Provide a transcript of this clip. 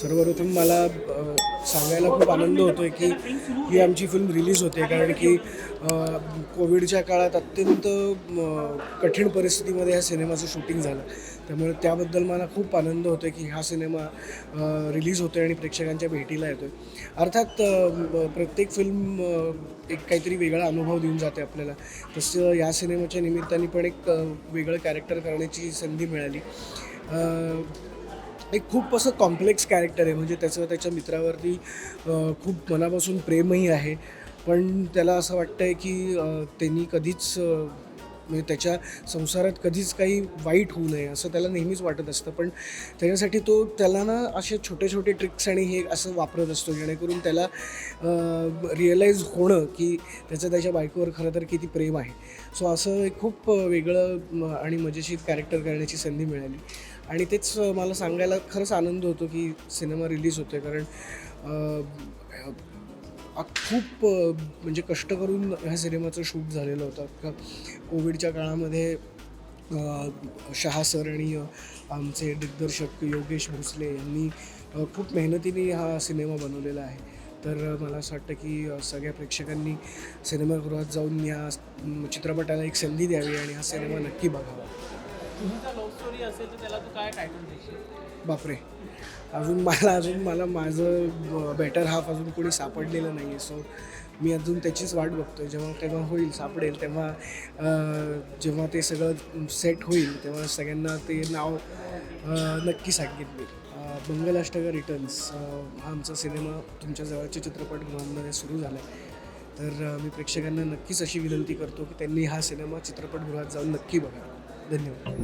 सर्वप्रथम मला सांगायला खूप आनंद होतो आहे की ही आमची फिल्म रिलीज होते. कारण की कोविडच्या काळात अत्यंत कठीण परिस्थितीमध्ये ह्या सिनेमाचं शूटिंग झालं. त्यामुळे त्याबद्दल मला खूप आनंद होतो आहे की हा सिनेमा रिलीज होतो आहे आणि प्रेक्षकांच्या भेटीला येतो आहे अर्थात प्रत्येक फिल्म एक काहीतरी वेगळा अनुभव देऊन जाते आपल्याला. तसं या सिनेमाच्या निमित्ताने पण एक वेगळं कॅरेक्टर करण्याची संधी मिळाली. एक खूप असं कॉम्प्लेक्स कॅरेक्टर आहे. म्हणजे त्याचं त्याच्या मित्रावरती खूप मनापासून प्रेमही आहे. पण त्याला असं वाटतं आहे की त्यांनी कधीच म्हणजे त्याच्या संसारात कधीच काही वाईट होऊ नये असं त्याला नेहमीच वाटत असतं. पण त्याच्यासाठी तो त्याला ना असे छोटे छोटे ट्रिक्स आणि हे असं वापरत असतो जेणेकरून त्याला रिअलाईज होणं की त्याचं त्याच्या बायकोवर खरं तर किती प्रेम आहे. सो असं एक खूप वेगळं आणि मजेशीर कॅरेक्टर करण्याची संधी मिळाली. आणि तेच मला सांगायला खरंच आनंद होतो की सिनेमा रिलीज होतो आहे कारण खूप म्हणजे कष्ट करून ह्या सिनेमाचं शूट झालेलं होतं. का कोविडच्या काळामध्ये शहा सर आणि आमचे दिग्दर्शक योगेश भोसले यांनी खूप मेहनतीने हा सिनेमा बनवलेला आहे. तर मला असं वाटतं की सगळ्या प्रेक्षकांनी सिनेमागृहात जाऊन या चित्रपटाला एक संधी द्यावी आणि हा सिनेमा नक्की बघावा. तुझी लव्ह स्टोरी असेल तर त्याला तू काय टायटल देशील? बापरे. अजून मला अजून मला माझं बेटर हाफ अजून कोणी सापडलेलं नाही आहे सो मी अजून त्याचीच वाट बघतो जेव्हा तेव्हा होईल सापडेल. तेव्हा जेव्हा ते सगळं सेट होईल तेव्हा सगळ्यांना ते नाव नक्की सांगेन मी. रिटर्न्स हा आमचा सिनेमा तुमच्या जवळच्या चित्रपटगृहांमध्ये सुरू झाला आहे तर मी प्रेक्षकांना नक्कीच अशी विनंती करतो की त्यांनी हा सिनेमा चित्रपटगृहात जाऊन नक्की बघा. धन्यवाद.